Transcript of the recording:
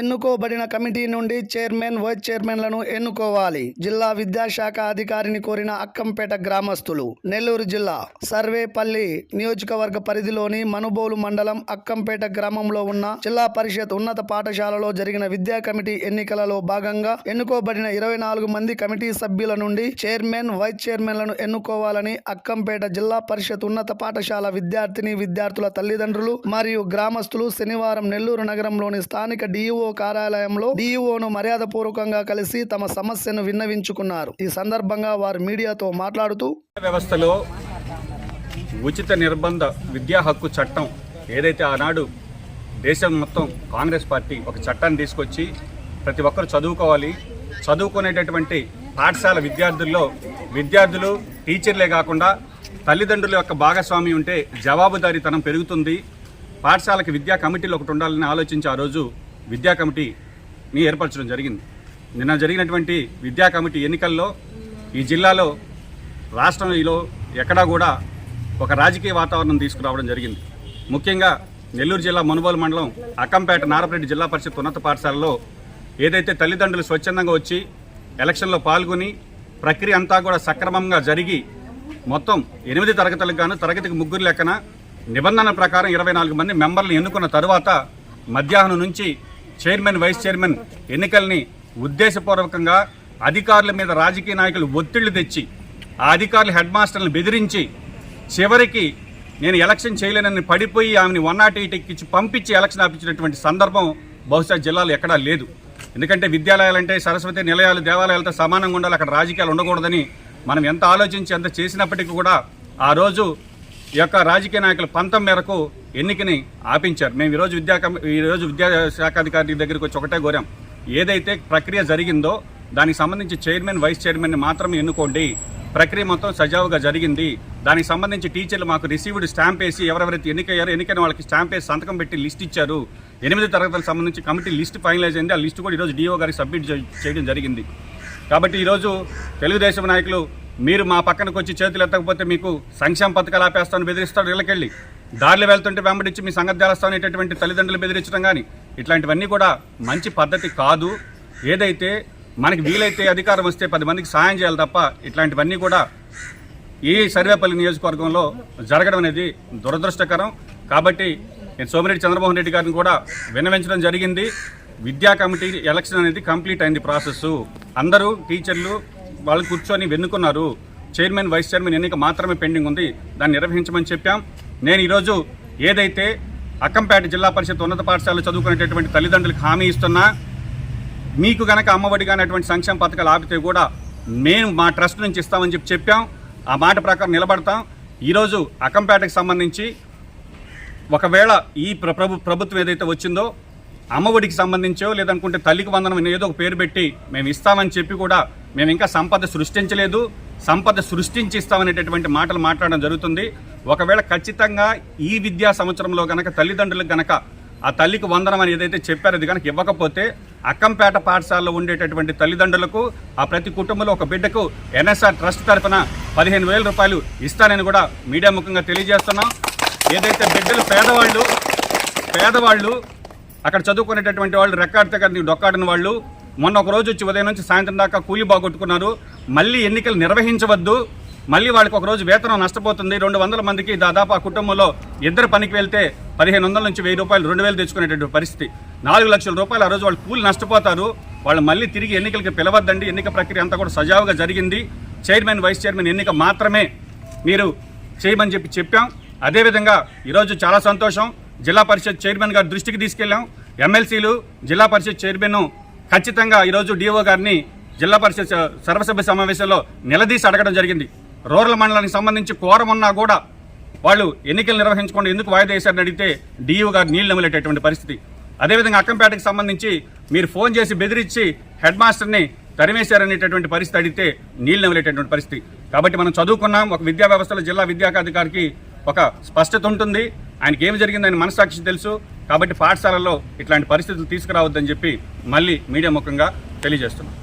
ఎన్నుకోబడిన కమిటీ నుండి chairman vice చైర్మన్లను ఎన్నుకోవాలి. జిల్లా విద్యాశాఖ అధికారిని కోరిన అక్కంపేట గ్రామస్తులు. నెల్లూరు జిల్లా సర్వేపల్లి నియోజకవర్గ పరిధిలోని మనుబోలు మండలం అక్కంపేట గ్రామంలో ఉన్న జిల్లా పరిషత్ ఉన్నత పాఠశాలలో జరిగిన విద్యా కమిటీ ఎన్నికలలో భాగంగా ఎన్నుకోబడిన ఇరవై నాలుగు మంది కమిటీ సభ్యుల నుండి చైర్మన్ వైస్ చైర్మన్లను ఎన్నుకోవాలని అక్కంపేట జిల్లా పరిషత్ ఉన్నత పాఠశాల విద్యార్థిని విద్యార్థుల తల్లిదండ్రులు మరియు గ్రామస్తులు శనివారం నెల్లూరు నగరంలోని స్థానిక డిఈఓ కార్యాలయంలో డిఈఓను మర్యాదపూర్వకంగా కలిసి తమ సమస్యను విన్నవించుకున్నారు. ఈ సందర్భంగా వారు మీడియాతో మాట్లాడుతూ వ్యవస్థలో ఉచిత నిర్బంధ విద్యా హక్కు చట్టం ఏదైతే ఆనాడు దేశం మొత్తం కాంగ్రెస్ పార్టీ ఒక చట్టాన్ని తీసుకొచ్చి ప్రతి ఒక్కరు చదువుకోవాలి చదువుకునేటటువంటి పాఠశాల విద్యార్థుల్లో విద్యార్థులు టీచర్లే కాకుండా తల్లిదండ్రుల యొక్క భాగస్వామ్యం ఉంటే జవాబుదారీతనం పెరుగుతుంది. పాఠశాలకి విద్యా కమిటీలు ఒకటి ఉండాలని ఆలోచించి ఆ రోజు విద్యా కమిటీని ఏర్పరచడం జరిగింది. నిన్న జరిగినటువంటి విద్యా కమిటీ ఎన్నికల్లో ఈ జిల్లాలో రాష్ట్రంలో ఎక్కడా కూడా ఒక రాజకీయ వాతావరణం తీసుకురావడం జరిగింది. ముఖ్యంగా నెల్లూరు జిల్లా మునుబోలు మండలం అక్కంపేట నారపరెడ్డి జిల్లా పరిషత్ ఉన్నత పాఠశాలలో ఏదైతే తల్లిదండ్రులు స్వచ్ఛందంగా వచ్చి ఎలక్షన్లో పాల్గొని ప్రక్రియ అంతా కూడా సక్రమంగా జరిగి మొత్తం ఎనిమిది తరగతులకు గాను తరగతికి ముగ్గురు లెక్కన నిబంధనల ప్రకారం ఇరవై నాలుగు మంది మెంబర్లు ఎన్నుకున్న తరువాత మధ్యాహ్నం నుంచి చైర్మన్ వైస్ చైర్మన్ ఎన్నికల్ని ఉద్దేశపూర్వకంగా అధికారుల మీద రాజకీయ నాయకులు ఒత్తిళ్ళు తెచ్చి ఆ అధికారులు హెడ్ మాస్టర్లను బెదిరించి చివరికి నేను ఎలక్షన్ చేయలేనని పడిపోయి ఆమెని వన్ నాట్ ఎయిట్ ఎక్కించి పంపించి ఎలక్షన్ ఆపించినటువంటి సందర్భం బహుశా జిల్లాలో ఎక్కడా లేదు. ఎందుకంటే విద్యాలయాలంటే సరస్వతి నిలయాలు దేవాలయాలతో సమానంగా ఉండాలి. అక్కడ రాజకీయాలు ఉండకూడదని మనం ఎంత ఆలోచించి ఎంత చేసినప్పటికీ కూడా ఆ రోజు ఈ యొక్క రాజకీయ నాయకుల పంతం మేరకు ఎన్నికని ఆపించారు. మేము ఈరోజు విద్యా కమి- ఈరోజు విద్యాశాఖాధికారి దగ్గరికి వచ్చి ఒకటే కోరాం. ఏదైతే ప్రక్రియ జరిగిందో దానికి సంబంధించి చైర్మన్ వైస్ చైర్మన్ని మాత్రమే ఎన్నుకోండి. ప్రక్రియ మొత్తం సజావుగా జరిగింది. దానికి సంబంధించి టీచర్లు మాకు రిసీవ్డ్ స్టాంప్ వేసి ఎవరెవరైతే ఎన్నికయ్యారో ఎన్నికైన వాళ్ళకి స్టాంప్ వేసి సంతకం పెట్టి లిస్ట్ ఇచ్చారు. ఎనిమిది తరగతులకు సంబంధించి కమిటీ లిస్ట్ ఫైనలైజ్ అయింది. ఆ లిస్ట్ కూడా ఈరోజు డిఓ గారికి సబ్మిట్ చేయడం జరిగింది. కాబట్టి ఈరోజు తెలుగుదేశం నాయకులు మీరు మా పక్కనకు వచ్చి చేతులు ఎత్తకపోతే మీకు సంక్షేమ పథకాలు ఆపేస్తాను బెదిరిస్తాడు ఇళ్ళకెళ్ళి. దారిలో వెళ్తుంటే వెంబడించి మీ సంగతి చేస్తానేటటువంటి తల్లిదండ్రులు బెదిరించడం కానీ ఇట్లాంటివన్నీ కూడా మంచి పద్ధతి కాదు. ఏదైతే మనకి వీలైతే అధికారం వస్తే పది మందికి సాయం చేయాలి తప్ప ఇట్లాంటివన్నీ కూడా ఈ సర్వేపల్లి నియోజకవర్గంలో జరగడం అనేది దురదృష్టకరం. కాబట్టి నేను సోమిరెడ్డి చంద్రమోహన్ రెడ్డి గారిని కూడా విన్నవించడం జరిగింది. విద్యా కమిటీ ఎలక్షన్ అనేది కంప్లీట్ అయింది ప్రాసెస్ అందరూ టీచర్లు వాళ్ళు కూర్చొని వెన్నుకున్నారు. చైర్మన్ వైస్ చైర్మన్ ఎన్నిక మాత్రమే పెండింగ్ ఉంది. దాన్ని నిర్వహించమని చెప్పాం. నేను ఈరోజు ఏదైతే అక్కంపేట జిల్లా పరిషత్ ఉన్నత పాఠశాలలో చదువుకునేటటువంటి తల్లిదండ్రులకు హామీ ఇస్తున్నా మీకు గనక అమ్మఒడి కానీ అటువంటి సంక్షేమ పథకాలు ఆపితే కూడా మేము మా ట్రస్ట్ నుంచి ఇస్తామని చెప్పి చెప్పాం. ఆ మాట ప్రకారం నిలబడతాం. ఈరోజు అక్కంపేటకు సంబంధించి ఒకవేళ ఈ ప్రభు ప్రభుత్వం ఏదైతే వచ్చిందో అమ్మఒడికి సంబంధించో లేదనుకుంటే తల్లికి వందనం ఏదో ఒక పేరు పెట్టి మేము ఇస్తామని చెప్పి కూడా మేము ఇంకా సంపద సృష్టించలేదు. సంపద సృష్టించి ఇస్తామనేటటువంటి మాటలు మాట్లాడడం జరుగుతుంది. ఒకవేళ ఖచ్చితంగా ఈ విద్యా సంవత్సరంలో గనక తల్లిదండ్రులకు గనక ఆ తల్లికి వందనం అని ఏదైతే చెప్పారో అది కనుక ఇవ్వకపోతే అక్కంపేట పాఠశాలలో ఉండేటటువంటి తల్లిదండ్రులకు ఆ ప్రతి కుటుంబంలో ఒక బిడ్డకు ఎన్ఎస్ఆర్ ట్రస్ట్ తరఫున పదిహేను వేల రూపాయలు ఇస్తానని కూడా మీడియా ముఖంగా తెలియజేస్తున్నాం. ఏదైతే బిడ్డలు పేదవాళ్ళు పేదవాళ్ళు అక్కడ చదువుకునేటటువంటి వాళ్ళు రెక్కాడితే దగ్గర డొక్కాడిన వాళ్ళు మొన్న ఒక రోజు వచ్చి ఉదయం నుంచి సాయంత్రం దాకా కూలి బాగొట్టుకున్నారు. మళ్ళీ ఎన్నికలు నిర్వహించవద్దు. మళ్ళీ వాళ్ళకి ఒక రోజు వేతనం నష్టపోతుంది. రెండు వందల మందికి దాదాపు ఆ కుటుంబంలో ఇద్దరు పనికి వెళ్తే పదిహేను వందల నుంచి వెయ్యి రూపాయలు రెండు వేలు తెచ్చుకునేటువంటి పరిస్థితి. నాలుగు లక్షల రూపాయలు ఆ రోజు వాళ్ళు కూలి నష్టపోతారు. వాళ్ళు మళ్ళీ తిరిగి ఎన్నికలకి పిలవద్దండి. ఎన్నిక ప్రక్రియ అంతా కూడా సజావుగా జరిగింది. చైర్మన్ వైస్ చైర్మన్ ఎన్నిక మాత్రమే మీరు చేయమని చెప్పి చెప్పాం. అదేవిధంగా ఈరోజు చాలా సంతోషం. జిల్లా పరిషత్ చైర్మన్ గారి దృష్టికి తీసుకెళ్ళాం. ఎమ్మెల్సీలు జిల్లా పరిషత్ చైర్మన్ ఖచ్చితంగా ఈరోజు డిఓ గారిని జిల్లా పరిషత్ సర్వసభ్య సమావేశంలో నిలదీసి అడగడం జరిగింది. రూరల్ మండలానికి సంబంధించి కోరం ఉన్నా కూడా వాళ్ళు ఎన్నికలు నిర్వహించకుండా ఎందుకు వాయిదా వేశారని అడిగితే డిఈఓ గారు నీళ్ళు నమిలేటటువంటి పరిస్థితి. అదేవిధంగా అక్కంపేటకి సంబంధించి మీరు ఫోన్ చేసి బెదిరించి హెడ్ మాస్టర్ని తరిమేశారనేటటువంటి పరిస్థితి అడిగితే నీళ్ళు నమిలేటటువంటి పరిస్థితి. కాబట్టి మనం చదువుకున్నాం ఒక విద్యా వ్యవస్థలో జిల్లా విద్యాధికారికి ఒక స్పష్టత ఉంటుంది. ఆయనకి ఏమి జరిగిందని ఆయన మనసాక్షి తెలుసు. కాబట్టి పాఠశాలలో ఇట్లాంటి పరిస్థితులు తీసుకురావద్దని చెప్పి మళ్ళీ మీడియా ముఖంగా తెలియజేస్తున్నాం.